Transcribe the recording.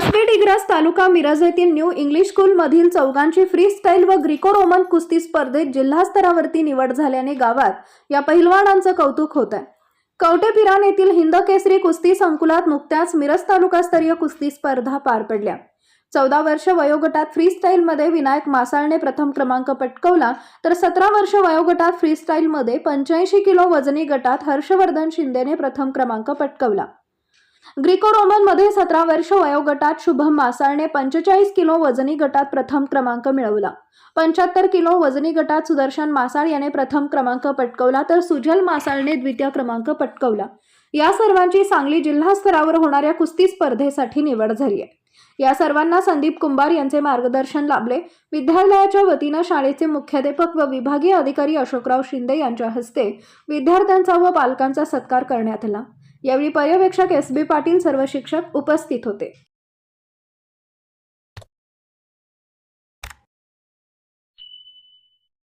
डिग्रस तालुका मिरज येथील new English स्कूलमधील चौघांची फ्री स्टाईल व ग्रिको रोमन कुस्ती स्पर्धेत जिल्हा स्तरावरती निवड झाल्याने गावात या पहिलवानांचं कौतुक होत आहे कवटेपिरान येथील हिंद केसरी कुस्ती संकुलात नुकत्याच मिरज तालुकास्तरीय कुस्ती स्पर्धा पार पडल्या. चौदा वर्ष वयोगटात फ्रीस्टाईलमध्ये विनायक मासाळने प्रथम क्रमांक पटकवला तर सतरा वर्ष वयोगटात फ्रीस्टाईलमध्ये पंच्याऐंशी किलो वजनी गटात हर्षवर्धन शिंदेने प्रथम क्रमांक पटकवला. ग्रीको रोमनमध्ये सतरा वर्ष वयोगटात शुभम मासाळने पंचेचाळीस किलो वजनी गटात प्रथम क्रमांक मिळवला. पंच्याहत्तर किलो वजनी गटात सुदर्शन मासाळ याने प्रथम क्रमांक पटकवला तर सुजल मासाळने द्वितीय क्रमांक पटकवला. या सर्वांची सांगली जिल्हा स्तरावर होणाऱ्या कुस्ती स्पर्धेसाठी निवड झाली आहे. या सर्वांना संदीप कुंभार यांचे मार्गदर्शन लाभले. विद्यालयाच्या वतीनं शाळेचे मुख्याध्यापक व विभागीय अधिकारी अशोकराव शिंदे यांच्या हस्ते विद्यार्थ्यांचा व पालकांचा सत्कार करण्यात आला. यावेळी पर्यवेक्षक एस बी पाटील सर्व शिक्षक उपस्थित होते.